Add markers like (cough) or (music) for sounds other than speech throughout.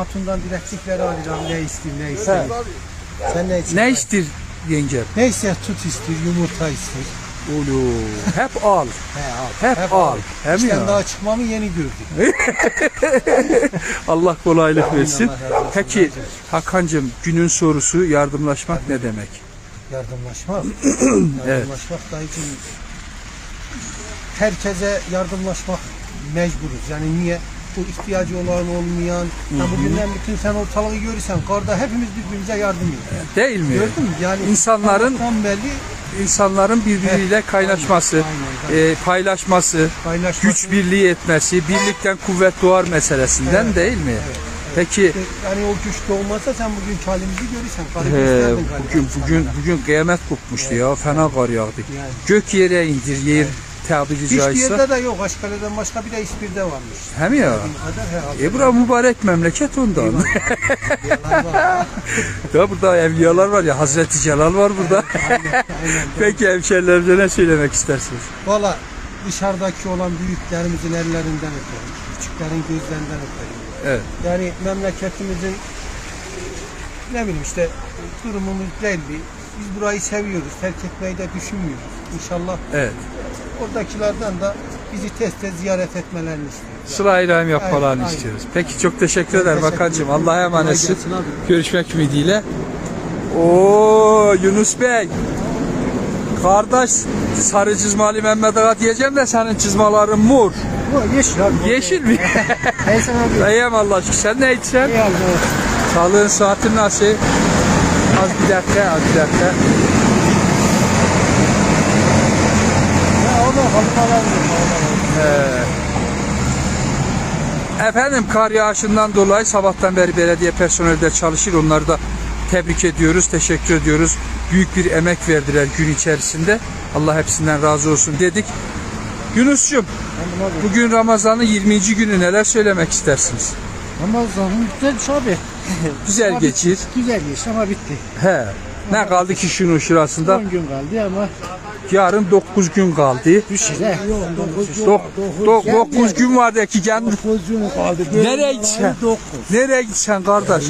Hatundan dilekçikleri alacağım. Ne isteyeyim ne isteyeyim. Sen ne istiyorsun? Ne istir yengem? Ne ister tut istiyor, yumurta istiyor. Ulu. Hep al. He al. Hep al. Hem İşten ya. daha çıkmamı yeni gördüm. (laughs) Allah kolaylık versin. Allah. Peki Hakan'cığım günün sorusu yardımlaşmak ne demek? Yardımlaşmak. (clears throat) Evet. Yardımlaşmak da için herkese yardımlaşmak mecburuz. Yani niye? Bu ihtiyacı olan olmayan, ya bugünden bütün sen ortalığı görürsen, karda hepimiz birbirimize yardım ediyoruz. Değil mi? Gördün mü? Yani İnsanların- belli İnsanların birbiriyle kaynaşması, Aynen. e, paylaşması, paylaşması. güç birliği etmesi, birlikten kuvvet doğar meselesinden Evet. değil mi? Peki Yani o güç doğmasa sen bugün halimizi görürsen. He, bugün bugün insanlara. bugün kıyamet kopmuştu ya. Fena kar yağdı. Yani. Gök yere indir, yer tabiri Hiçbir caizse. yerde de yok. Aşkale'den başka bir de İspir'de varmış. Hem ya. Kadar. E bura mübarek memleket ondan. Ya (laughs) burada evliyalar var ya Hazreti Celal var burada. Aynen. (laughs) Peki hemşerilerimize ne söylemek istersiniz? Valla dışarıdaki olan büyüklerimizin ellerinden öperim. Küçüklerin gözlerinden öperim. Evet. Yani memleketimizin ne bileyim işte durumumuz belli. Biz burayı seviyoruz. Terk etmeyi de düşünmüyoruz. İnşallah Evet. Oradakilerden de bizi test test ziyaret etmelerini istiyoruz. Sıla-i Rahim yapmalarını Aynen, istiyoruz. Peki çok teşekkür ederim teşekkür Hakan'cığım. ederim. Allah'a emanetsin. Görüşmek ümidiyle. Oo Yunus Bey. Kardeş sarı çizmali Mehmet Ağa diyeceğim de senin çizmaların mor. Bu yeşil abi. Yeşil mi? Hey sen abi. İyiyim Allah aşkına. Sen ne içsen? İyi abi. Sağlığın saatin nasıl? Az bir dakika, az bir dakika. Halımalar Efendim kar yağışından dolayı sabahtan beri belediye personeli de çalışır. Onları da tebrik ediyoruz, teşekkür ediyoruz. Büyük bir emek verdiler gün içerisinde. Allah hepsinden razı olsun dedik. Yunus'cum bugün Ramazan'ın 20. günü neler söylemek istersiniz? Ramazan'ın güzelmiş abi. (laughs) Güzel Ama geçir. bitti. Güzel geçti ama bitti. He. Ne kaldı ki şunun şurasında? 10 gün kaldı ama Yarın 9 gün kaldı. düşür he. 9 gün vardı ki kendi 9 gün kaldı. Nereye gitsen? Nereye gitsen kardeş?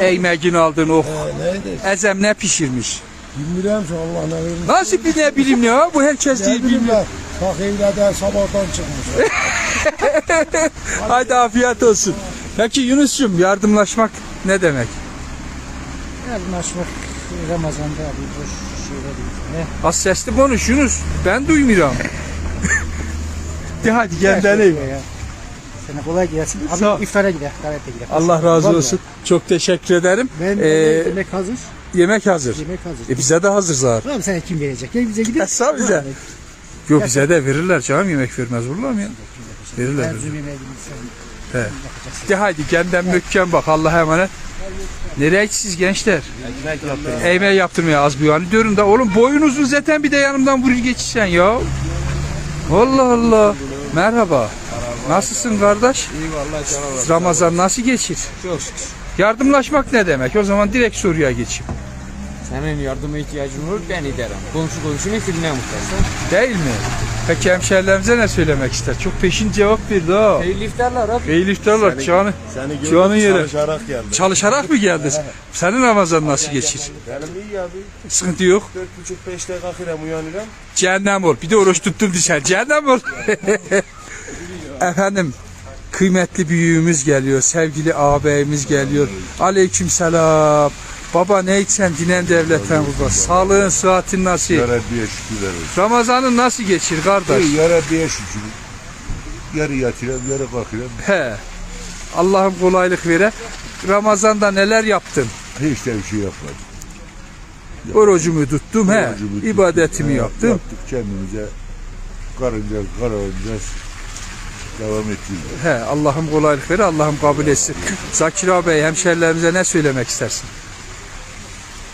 Ekmeğini aldın oh. Nerede? Ezem ne pişirmiş? Bilmiyorum ki Allah ne verir. Nasıl bir ne bileyim ya? Bu herkes değil bilmiyor. Bak evlerde sabahtan çıkmış. (laughs) Haydi afiyet olsun. Peki Yunus'cum yardımlaşmak ne demek? Yardımlaşmak Ramazan'da abi Az sesli konuş Yunus. Ben duymuyorum. De hadi gel deneyim. Sana kolay gelsin. Abi Sağ ol. iftara gider, davete gider. Allah razı Vallahi. olsun. Çok teşekkür ederim. Ben Ee, yemek hazır. yemek hazır. Yemek hazır. E bize de hazır zaten. Tamam sana kim verecek? Gel bize gidelim. (laughs) Sağ bize. Yok bize de verirler canım yemek vermez vururlar mı ya? Verirler. He. De haydi kendin mökken bak Allah'a emanet. Nereye gidiyorsunuz gençler? Ekmek yaptım. Ekmeği yaptırmaya az bir yani diyorum da oğlum boyun uzun zaten bir de yanımdan vurur geçişsen ya. Allah Allah. Merhaba. Nasılsın kardeş? İyi vallahi. Ramazan nasıl geçir? Çok şükür. Yardımlaşmak ne demek? O zaman direkt soruya geçeyim. Senin yardıma ihtiyacın olur ben ederim. Komşu komşunun filine muhtaçsın. Değil mi? Peki hemşerilerimize ne söylemek ister? Çok peşin cevap verdi ha. Hayırlı iftarlar abi. İyi iftarlar canı. Seni gördüm Canın yere. çalışarak geldim. Çalışarak mı geldin? Senin Ramazan nasıl geçir? Benim iyi abi. Sıkıntı yok. Dört buçuk beşte kalkırım uyanırım. Cehennem ol. Bir de oruç tuttum dışarı. Cehennem ol. (laughs) Efendim kıymetli büyüğümüz geliyor. Sevgili ağabeyimiz geliyor. Aleyküm selam. Baba ne içsen dinen devletten kurban. Sağlığın, sıhhatin nasıl? Yarabbiye şükürler olsun. Ramazanın nasıl geçir kardeş? İyi yarabbiye şükür. Yarı yatıram, yarı kalkıram. He. Allah'ım kolaylık vere. Ramazan'da neler yaptın? Hiç de bir şey yapmadım. Orucumu tuttum he. Orucumu tuttum. İbadetimi Ha, yaptım. Yaptık kendimize. Karınca, kararınca devam ettik. He, Allah'ım kolaylık vere. Allah'ım kabul etsin. Zakir abi hemşerilerimize ne söylemek istersin?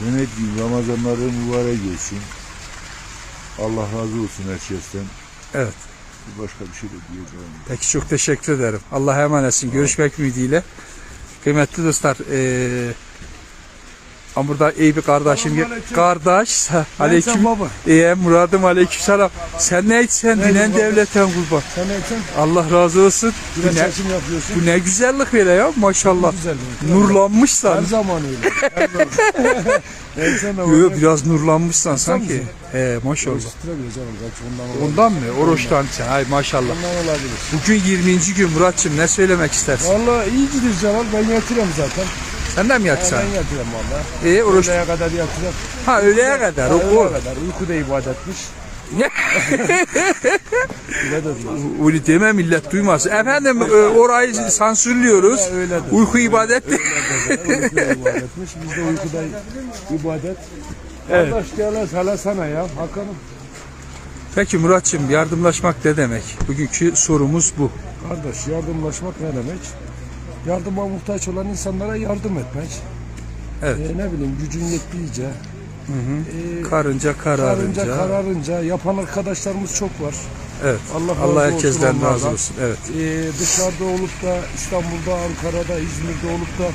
Ne diyeyim Ramazanları mübarek olsun. Allah razı olsun herkesten. Evet. Başka bir şey de diyeceğim. Peki çok teşekkür ederim. Allah'a emanetsin. Görüşmek ümidiyle. Kıymetli dostlar, eee Ha burada iyi bir kardeşim. Selamünaleyküm. Kardeş. Aleyküm. baba. İyi Muradım aleyküm selam. Sen ne içsen dinen baba. devletten kurban. Sen için Allah razı olsun. Bu ne, yapıyorsun. bu ne güzellik böyle ya maşallah. Nurlanmışsan. Her zaman öyle. Her zaman. (laughs) Ne Yok biraz nurlanmışsan sanki. He maşallah. Ondan mı? Oruçtan sen. Ay maşallah. Ondan olabilir. Bugün 20. gün Muratçım ne söylemek istersin? Valla iyi gidiyor Celal. Ben yatırıyorum zaten. Sen de mi Ben yatsan? yatırıyorum valla. İyi oruç. Öğleye kadar yatırıyorum. Ha öğleye kadar. O, Öğleye kadar. Uyku da ibadetmiş. (laughs) Öyle deme millet duymasın. Efendim e, orayı sansürlüyoruz. Öyledir. Uyku ibadet. Uyku da ibadetmiş. Biz de uykuda ibadet. Evet. Kardeş gel hele sana ya. Hakan'ım. Peki Muratçım yardımlaşmak ne demek? Bugünkü sorumuz bu. Kardeş yardımlaşmak ne demek? Yardıma muhtaç olan insanlara yardım etmek. Evet. Ee, ne bileyim gücün yettiğince. Ee, Karınca kararınca. kararınca kararınca yapan arkadaşlarımız çok var. Evet. Allah Allah herkesten razı olsun. Evet. Ee, dışarıda olup da İstanbul'da, Ankara'da, İzmir'de olup da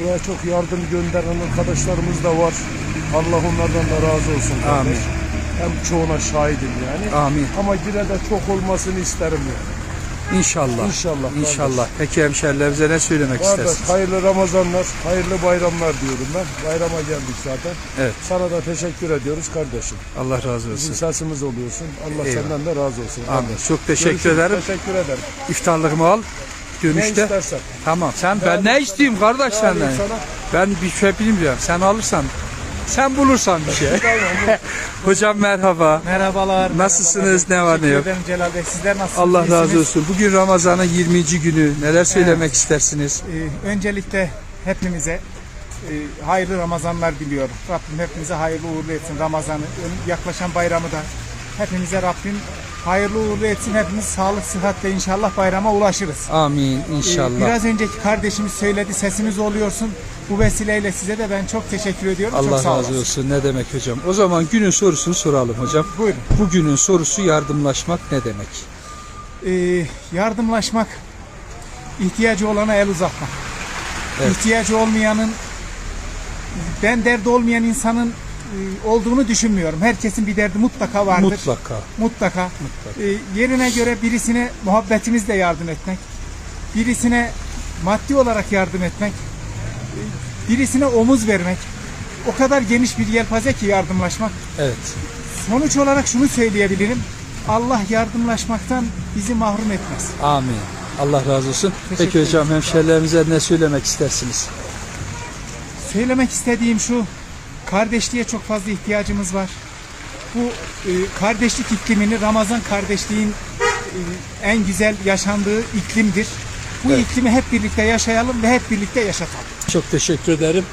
buraya çok yardım gönderen arkadaşlarımız da var. Allah onlardan da razı olsun. kardeş. Amin. Hem çoğuna şahidim yani. Amin. Ama yine de çok olmasını isterim yani. İnşallah. İnşallah. kardeş. İnşallah. Peki hemşerilerimize ne söylemek Kardeş istersiniz? hayırlı Ramazanlar, hayırlı bayramlar diyorum ben. Bayrama geldik zaten. Evet. Sana da teşekkür ediyoruz kardeşim. Allah razı Bizim olsun. sesimiz oluyorsun. Allah Eyvallah. senden de razı olsun. Amin. kardeş. Çok teşekkür Görüşürüz. ederim. Teşekkür ederim. İftarlığımı al. Ne Dönüşte. istersen. Tamam. Sen ben alayım ne isteyeyim kardeş Ne senden? sana? Ben bir şey bilmiyorum. Sen alırsan. Sen bulursan bir şey. (laughs) Hocam merhaba. Merhabalar. Nasılsınız? Ne var ne yok? ederim Celal Bey. Sizler nasılsınız? Allah razı olsun. Bugün Ramazan'ın 20. günü. Neler söylemek istersiniz? Ee, öncelikle hepimize e, hayırlı Ramazanlar diliyorum. Rabbim hepimize hayırlı uğurlu etsin Ramazan'ı. Yaklaşan bayramı da hepimize Rabbim hayırlı uğurlu etsin. Hepimiz sağlık, sıhhatle inşallah bayrama ulaşırız. Amin Ee, inşallah. Biraz önceki kardeşimiz söyledi sesimiz oluyorsun. Bu vesileyle size de ben çok teşekkür ediyorum. Allah çok sağ razı olsun. Ne demek hocam? O zaman günün sorusunu soralım hocam. Buyurun. Bugünün sorusu yardımlaşmak ne demek? Ee, yardımlaşmak, ihtiyacı olana el uzatmak. Evet. İhtiyacı olmayanın, ben derdi olmayan insanın e, olduğunu düşünmüyorum. Herkesin bir derdi mutlaka vardır. Mutlaka. Mutlaka. Ee, yerine göre birisine muhabbetimizle yardım etmek, birisine maddi olarak yardım etmek, e, birisine omuz vermek. O kadar geniş bir yelpaze ki yardımlaşmak. Evet. Sonuç olarak şunu söyleyebilirim. Allah yardımlaşmaktan bizi mahrum etmez. Amin. Allah razı olsun. Teşekkür Peki hocam hemşerilerimize ne söylemek istersiniz? Söylemek istediğim şu, kardeşliğe çok fazla ihtiyacımız var. Bu e, kardeşlik iklimini Ramazan kardeşliğin e, en güzel yaşandığı iklimdir. Bu Evet. iklimi hep birlikte yaşayalım ve hep birlikte yaşatalım. Çok teşekkür ederim.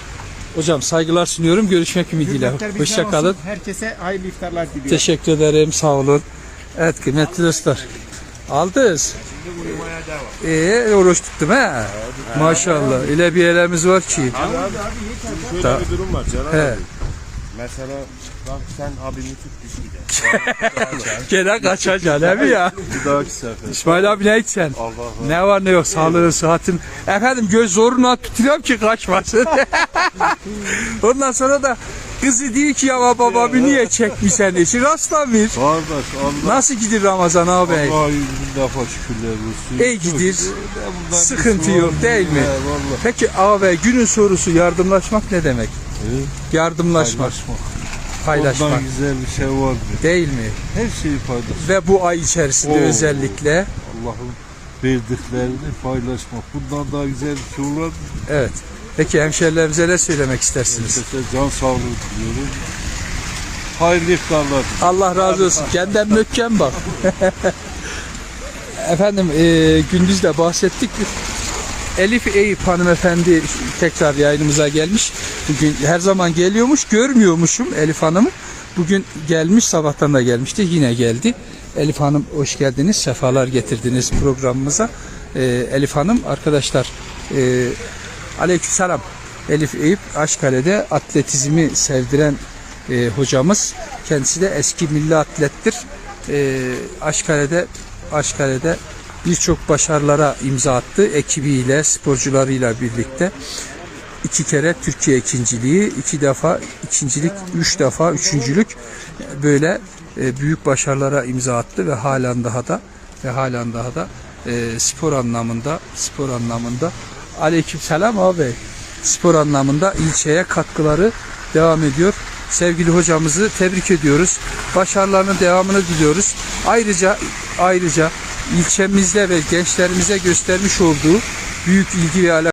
Hocam saygılar sunuyorum. Görüşmek ümidiyle. Hürmetler bizden Hoşça kalın. olsun. Herkese hayırlı iftarlar diliyorum. Teşekkür ederim. Sağ olun. Evet kıymetli dostlar. Aldız. Ee, oruç tuttum ha. Maşallah. İle bir elemiz var ki. Şöyle Da- bir durum var Celal He. abi. Mesela bak sen abimi tut gidelim. (laughs) Gene kaçacaksın mi ya? Bir dahaki sefer. İsmail abi ne içsen? Allah Ne var ne yok sağlığın sıhhatin. Efendim göz zoruna tutuyorum ki kaçmasın. (laughs) Ondan sonra da kızı diyor ki ya babamı niye çekmişsen işi rastlamıyor. Kardeş Allah Nasıl gidiyor Ramazan abi? Allah'a yüz bin defa şükürler olsun. İyi bundan Sıkıntı bir yok değil mi? Peki abi günün sorusu yardımlaşmak ne demek? Yardımlaşmak, Paylaşmak. paylaşmak Ondan güzel bir şey var mı? değil mi? Her şeyi paylaş. Ve bu ay içerisinde Oo. özellikle Allah'ın verdiklerini paylaşmak. Bundan daha güzel bir şey olur mu? evet. Peki hemşerilerimize ne söylemek istersiniz? Herkese can sağlığı diliyorum. Hayırlı iftarlar. Allah razı olsun. Kendinden mökken bak. (laughs) Efendim e, gündüz de bahsettik. Elif Eyüp hanımefendi tekrar yayınımıza gelmiş. Bugün her zaman geliyormuş. Görmüyormuşum Elif Hanım'ı. Bugün gelmiş sabahtan da gelmişti. Yine geldi. Elif Hanım hoş geldiniz. Sefalar getirdiniz programımıza. E, Elif Hanım arkadaşlar e, aleykümselam. Elif Eyüp Aşkale'de atletizmi sevdiren e, hocamız. Kendisi de eski milli atlettir. E, Aşkale'de Aşkale'de birçok başarılara imza attı ekibiyle, sporcularıyla birlikte. iki kere Türkiye ikinciliği, iki defa ikincilik, üç defa üçüncülük böyle e, büyük başarılara imza attı ve halen daha da ve halen daha da e, spor anlamında spor anlamında aleykümselam abi spor anlamında ilçeye katkıları devam ediyor. Sevgili hocamızı tebrik ediyoruz. Başarılarının devamını diliyoruz. Ayrıca ayrıca ilçemizde ve gençlerimize göstermiş olduğu büyük ilgi ve alaka